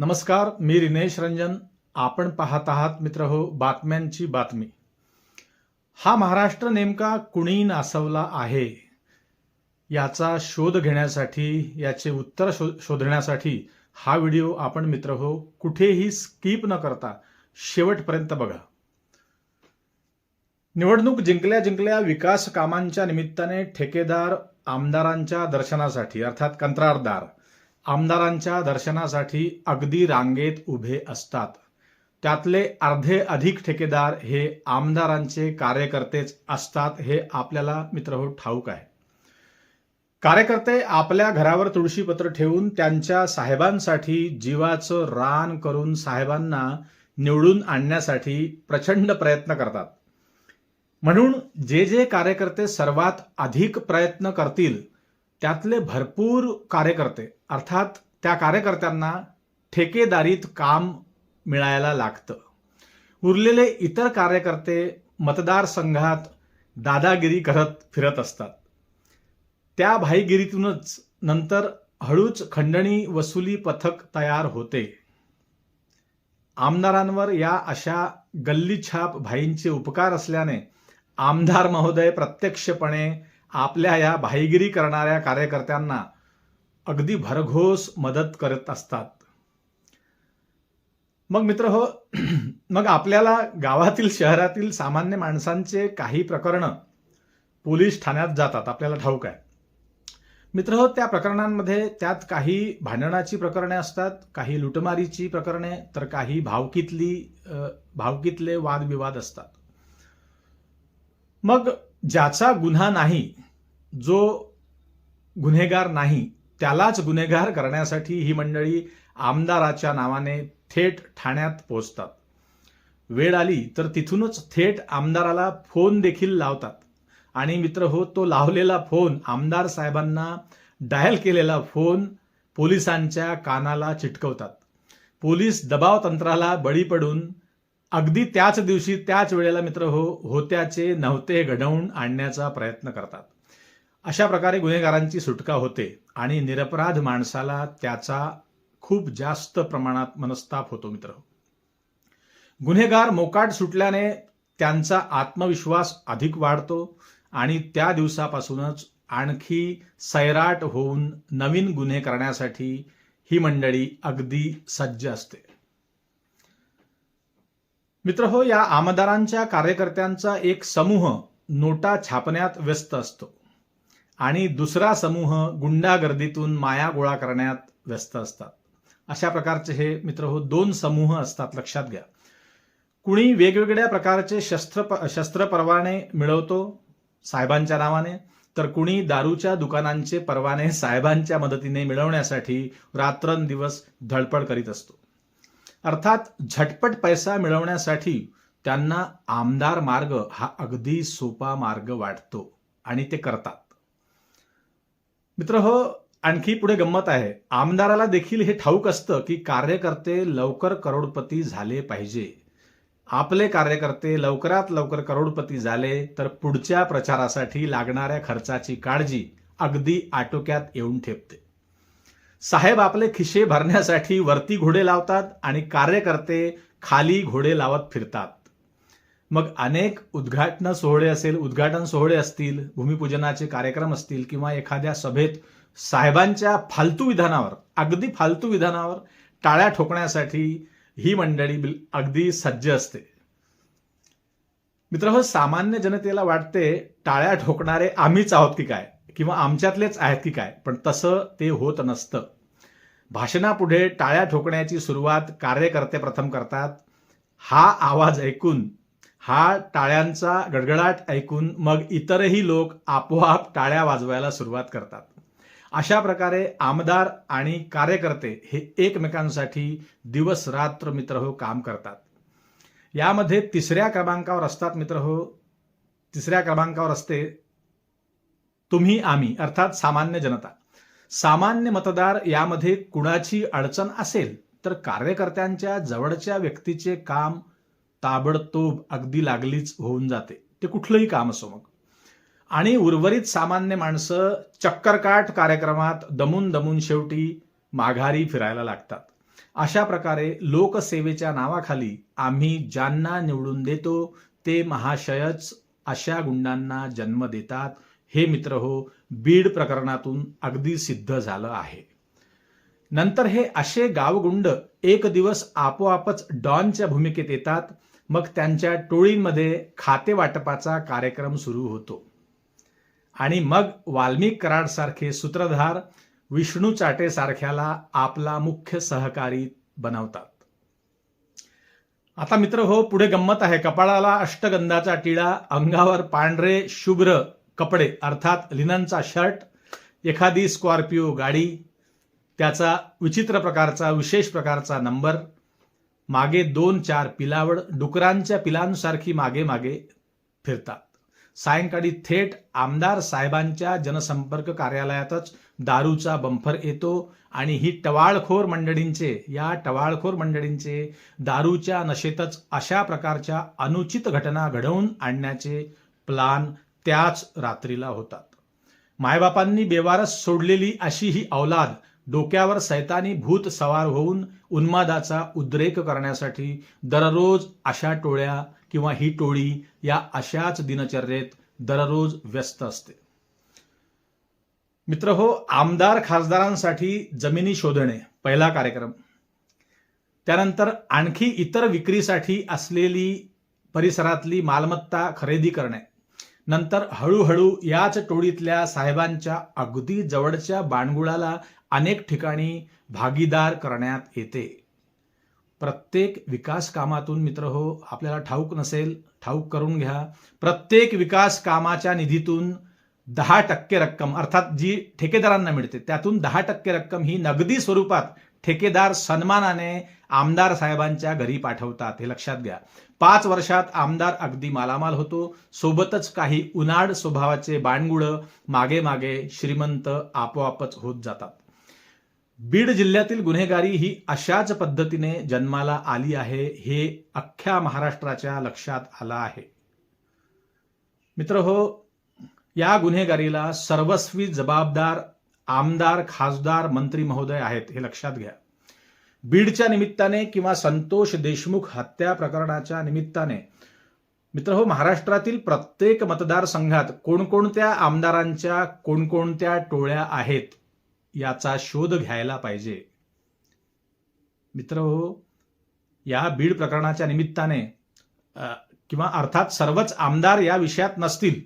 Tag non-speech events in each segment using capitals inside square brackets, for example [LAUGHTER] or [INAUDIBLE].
नमस्कार मी रिनेश रंजन. आपण पाहत आहात मित्र हो बातम्यांची बातमी. हा महाराष्ट्र नेमका कुणी नासवला आहे? याचा शोध घेण्यासाठी याचे उत्तर शो शोधण्यासाठी हा व्हिडिओ आपण मित्र हो कुठेही स्किप न करता शेवटपर्यंत बघा. निवडणूक जिंकल्या जिंकल्या विकास कामांच्या निमित्ताने ठेकेदार आमदारांच्या दर्शनासाठी अर्थात कंत्राटदार आमदारांच्या दर्शनासाठी अगदी रांगेत उभे असतात. त्यातले अर्धे अधिक ठेकेदार हे आमदारांचे कार्यकर्तेच असतात हे आपल्याला मित्र हो ठाऊक आहे. कार्यकर्ते आपल्या घरावर तुळशीपत्र ठेवून त्यांच्या साहेबांसाठी जीवाचं रान करून साहेबांना निवडून आणण्यासाठी प्रचंड प्रयत्न करतात. म्हणून जे जे कार्यकर्ते सर्वात अधिक प्रयत्न करतील त्यातले भरपूर कार्यकर्ते अर्थात त्या कार्यकर्त्यांना ठेकेदारीत काम मिळायला लागतं. उरलेले इतर कार्यकर्ते मतदारसंघात दादागिरी करत फिरत असतात. त्या भाईगिरीतूनच नंतर हळूच खंडणी वसुली पथक तयार होते. आमदारांवर या अशा गल्लीछाप भाईंचे उपकार असल्याने आमदार महोदय प्रत्यक्षपणे आपल्या या भाईगिरी करणाऱ्या कार्यकर्त्यांना अगदी भरघोस मदत करत असतात. मग मित्र हो [CLEARS THROAT] मग आपल्याला गावातील शहरातील सामान्य माणसांचे काही प्रकरणं पोलीस ठाण्यात जातात आपल्याला ठाऊक आहे. मित्र हो त्या प्रकरणांमध्ये त्यात काही भांडणाची प्रकरणे असतात काही लुटमारीची प्रकरणे तर काही भावकीतली भावकीतले वादविवाद असतात. मग ज्याचा गुन्हा नाही जो गुन्हेगार नाही त्यालाच गुन्हेगार करण्यासाठी ही मंडळी आमदाराच्या नावाने थेट ठाण्यात पोहोचतात. वेळ आली तर तिथूनच थेट आमदाराला फोन देखील लावतात. आणि मित्र हो तो लावलेला फोन आमदार साहेबांना डायल केलेला फोन पोलिसांच्या कानाला चिटकवतात. पोलीस दबाव तंत्राला बळी पडून अगदी त्याच दिवशी त्याच वेळेला मित्र हो होत्याचे नव्हते घडवून आणण्याचा प्रयत्न करतात. अशा प्रकारे गुन्हेगारांची सुटका होते आणि निरपराध माणसाला त्याचा खूप जास्त प्रमाणात मनस्ताप होतो मित्र हो. गुन्हेगार मोकाट सुटल्याने त्यांचा आत्मविश्वास अधिक वाढतो आणि त्या दिवसापासूनच आणखी सैराट होऊन नवीन गुन्हे करण्यासाठी ही मंडळी अगदी सज्ज असते. मित्र हो या आमदारांच्या कार्यकर्त्यांचा एक समूह नोटा छापण्यात व्यस्त असतो. आणि दुसरा समूह गुंडागर्दीतून माया गोळा करण्यात व्यस्त असतात. अशा प्रकारचे हे मित्र हो दोन समूह असतात लक्षात घ्या. कुणी वेगवेगळ्या प्रकारचे शस्त्र शस्त्र परवाने मिळवतो साहेबांच्या नावाने तर कुणी दारूच्या दुकानांचे परवाने साहेबांच्या मदतीने मिळवण्यासाठी रात्रंदिवस धडपड करीत असतो. अर्थात झटपट पैसा मिळवण्यासाठी त्यांना आमदार मार्ग हा अगदी सोपा मार्ग वाटतो आणि ते करतात. मित्र हो आणखी पुढे गंमत आहे. आमदाराला देखील हे ठाऊक असतं की कार्यकर्ते लवकर करोडपती झाले पाहिजे. आपले कार्यकर्ते लवकरात लवकर करोडपती झाले तर पुढच्या प्रचारासाठी लागणाऱ्या खर्चाची काळजी अगदी आटोक्यात येऊन ठेपते. साहेब आपले खिशे भरण्यासाठी वरती घोडे लावतात आणि कार्यकर्ते खाली घोडे लावत फिरतात. मग अनेक उद्घाटन सोहळे असेल उद्घाटन सोहळे असतील भूमिपूजनाचे कार्यक्रम असतील किंवा एखाद्या सभेत साहेबांच्या फालतू विधानावर अगदी फालतू विधानावर टाळ्या ठोकण्यासाठी ही मंडळी अगदी सज्ज असते. मित्र हो सामान्य जनतेला वाटते टाळ्या ठोकणारे आम्हीच आहोत की काय? किंवा आमच्यातलेच आहेत की काय पण तसं ते होत नसतं. भाषणापुढे टाळ्या ठोकण्याची सुरुवात कार्यकर्ते प्रथम करतात. हा आवाज ऐकून हा टाळ्यांचा गडगडाट ऐकून मग इतरही लोक आपोआप टाळ्या वाजवायला सुरुवात करतात. अशा प्रकारे आमदार आणि कार्यकर्ते हे एकमेकांसाठी दिवस रात्र मित्र हो काम करतात. यामध्ये तिसऱ्या क्रमांकावर असतात मित्र हो तिसऱ्या क्रमांकावर असते तुम्ही आम्ही अर्थात सामान्य जनता. सामान्य मतदार यामध्ये कुणाची अडचण असेल तर कार्यकर्त्यांच्या जवळच्या व्यक्तीचे काम ताबडतोब अगदी लागलीच होऊन जाते. ते कुठलंही काम असो मग. आणि उर्वरित सामान्य माणसं चक्करकाट कार्यक्रमात दमून दमून शेवटी माघारी फिरायला लागतात. अशा प्रकारे लोकसेवेच्या नावाखाली आम्ही ज्यांना निवडून देतो ते महाशयच अशा गुंडांना जन्म देतात हे मित्र हो बीड प्रकरणातून अगदी सिद्ध झालं आहे. नंतर हे असे गावगुंड एक दिवस आपोआपच डॉनच्या भूमिकेत येतात मग त्यांच्या टोळींमध्ये खाते वाटपाचा कार्यक्रम सुरू होतो. आणि मग वाल्मिक कराड सारखे सूत्रधार विष्णू चाटे सारख्याला आपला मुख्य सहकारी बनवतात. आता मित्र हो पुढे गंमत आहे. कपाळाला अष्टगंधाचा टिळा अंगावर पांढरे शुभ्र कपडे अर्थात लिननचा शर्ट एखादी स्कॉर्पिओ गाडी त्याचा विचित्र प्रकारचा विशेष प्रकारचा नंबर मागे दोन चार पिलावड डुकरांच्या पिलांसारखी मागे मागे फिरतात. सायंकाळी थेट आमदार साहेबांच्या जनसंपर्क कार्यालयातच दारूचा बंफर येतो आणि ही टवाळखोर मंडळींचे या टवाळखोर मंडळींचे दारूच्या नशेतच अशा प्रकारच्या अनुचित घटना घडवून आणण्याचे प्लान त्याच रात्रीला होतात. मायबापांनी बेवारस सोडलेली अशी ही औलाद डोक्यावर सैतानी भूत सवार होऊन उन्मादाचा उद्रेक करण्यासाठी दररोज अशा टोळ्या किंवा ही टोळी या अशाच दिनचर्येत दररोज व्यस्त असते. मित्र हो आमदार खासदारांसाठी जमिनी शोधणे पहिला कार्यक्रम. त्यानंतर आणखी इतर विक्रीसाठी असलेली परिसरातली मालमत्ता खरेदी करणे. नंतर हळूहळू याच टोळीतल्या साहेबांच्या अगदी जवळच्या बाणगुळाला अनेक ठिकाणी भागीदार करण्यात येते. प्रत्येक विकास कामातून मित्र हो आपल्याला ठाऊक नसेल ठाऊक करून घ्या. प्रत्येक विकास कामाच्या निधीतून दहा टक्के रक्कम अर्थात जी ठेकेदारांना मिळते त्यातून दहा टक्के रक्कम ही नगदी स्वरूपात ठेकेदार सन्मानाने आमदार साहेबांच्या घरी पाठवतात. हे लक्षात घ्या. पाच वर्षात आमदार अगदी मालामाल होतो. सोबतच काही उन्हाळ स्वभावाचे बाणगुळं मागे मागे श्रीमंत आपोआपच होत जातात. बीड जिल्ह्यातील गुन्हेगारी ही अशाच पद्धतीने जन्माला आली आहे हे अख्ख्या महाराष्ट्राच्या लक्षात आलं आहे. मित्र हो या गुन्हेगारीला सर्वस्वी जबाबदार आमदार खासदार मंत्री महोदय आहेत हे लक्षात घ्या. बीडच्या निमित्ताने किंवा संतोष देशमुख हत्या प्रकरणाच्या निमित्ताने मित्र हो महाराष्ट्रातील प्रत्येक मतदारसंघात कोणकोणत्या आमदारांच्या कोणकोणत्या टोळ्या आहेत याचा शोध घ्यायला पाहिजे. मित्र हो या बीड प्रकरणाच्या निमित्ताने किंवा अर्थात सर्वच आमदार या विषयात नसतील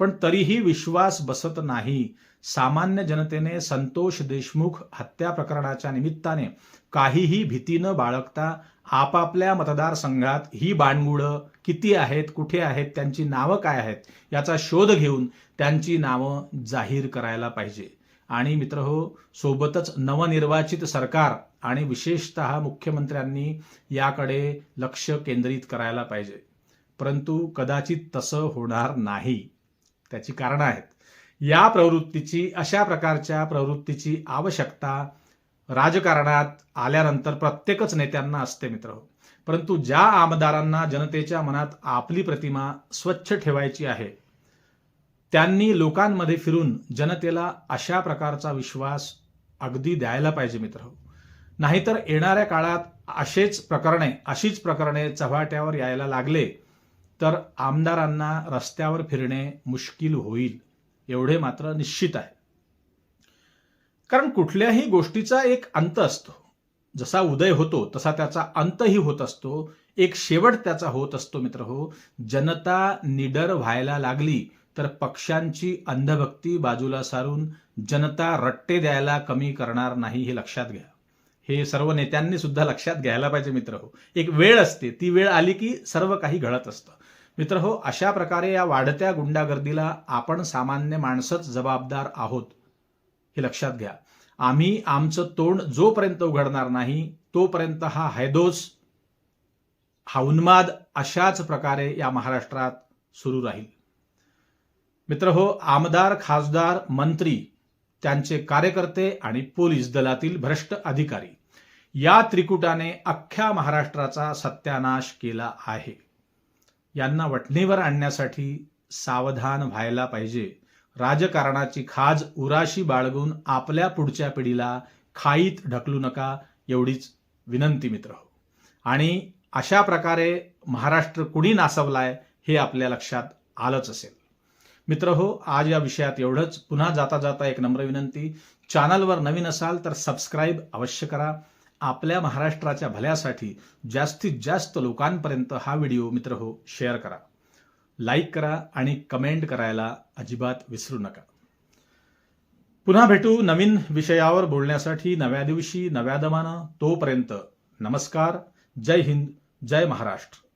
पण तरीही विश्वास बसत नाही. सामान्य जनतेने संतोष देशमुख हत्या प्रकरणाच्या निमित्ताने काहीही भीती न बाळगता आपापल्या मतदारसंघात ही बाणगुळं किती आहेत कुठे आहेत त्यांची नावं काय आहेत याचा शोध घेऊन त्यांची नावं जाहीर करायला पाहिजे. आणि मित्र हो सोबतच नवनिर्वाचित सरकार आणि विशेषतः मुख्यमंत्र्यांनी याकडे लक्ष केंद्रित करायला पाहिजे. परंतु कदाचित तसं होणार नाही. त्याची कारणं आहेत. या प्रवृत्तीची अशा प्रकारच्या प्रवृत्तीची आवश्यकता राजकारणात आल्यानंतर प्रत्येकच नेत्यांना असते मित्र. परंतु ज्या आमदारांना जनतेच्या मनात आपली प्रतिमा स्वच्छ ठेवायची आहे त्यांनी लोकांमध्ये फिरून जनतेला अशा प्रकारचा विश्वास अगदी द्यायला पाहिजे मित्र. नाहीतर येणाऱ्या काळात असेच प्रकरणे अशीच प्रकरणे चव्हाट्यावर यायला लागले तर आमदारांना रस्त्यावर फिरणे मुश्किल होईल. एवढे मात्र निश्चित आहे. कारण कुठल्याही गोष्टीचा एक अंत असतो. जसा उदय होतो तसा त्याचा अंतही होत असतो. एक शेवट त्याचा होत असतो मित्र हो. जनता निडर व्हायला लागली तर पक्षांची अंधभक्ती बाजूला सारून जनता रट्टे द्यायला कमी करणार नाही हे लक्षात घ्या. हे सर्व नेत्यांनी सुद्धा लक्षात घ्यायला पाहिजे मित्र हो. एक वेळ असते ती वेळ आली की सर्व काही घडत असतं. मित्र हो अशा प्रकारे या वाढत्या गुंडागर्दीला आपण सामान्य माणसंच जबाबदार आहोत हे लक्षात घ्या. आम्ही आमचं तोंड जोपर्यंत उघडणार नाही तोपर्यंत हा हैदोस हा उन्माद अशाच प्रकारे या महाराष्ट्रात सुरू राहील. मित्र हो आमदार खासदार मंत्री त्यांचे कार्यकर्ते आणि पोलीस दलातील भ्रष्ट अधिकारी या त्रिकुटाने अख्ख्या महाराष्ट्राचा सत्यानाश केला आहे. यांना वटणीवर आणण्यासाठी सावधान व्हायला पाहिजे. राजकारणाची खाज उराशी बाळगून आपल्या पुढच्या पिढीला खाईत ढकलू नका एवढीच विनंती मित्र हो. आणि अशा प्रकारे महाराष्ट्र कुणी नासवलाय हे आपल्या लक्षात आलंच असेल. मित्र हो आज या विषयात एवढंच. पुन्हा जाता जाता एक नम्र विनंती. चॅनलवर नवीन असाल तर सबस्क्राईब अवश्य करा. आपल्या महाराष्ट्राच्या भल्यासाठी जास्तीत जास्त लोकांपर्यंत हा व्हिडिओ मित्र हो शेअर करा. लाईक करा आणि कमेंट करायला अजिबात विसरू नका. पुन्हा भेटू नवीन विषयावर बोलण्यासाठी नव्या दिवशी नव्या दमानं. तोपर्यंत नमस्कार. जय हिंद जय महाराष्ट्र.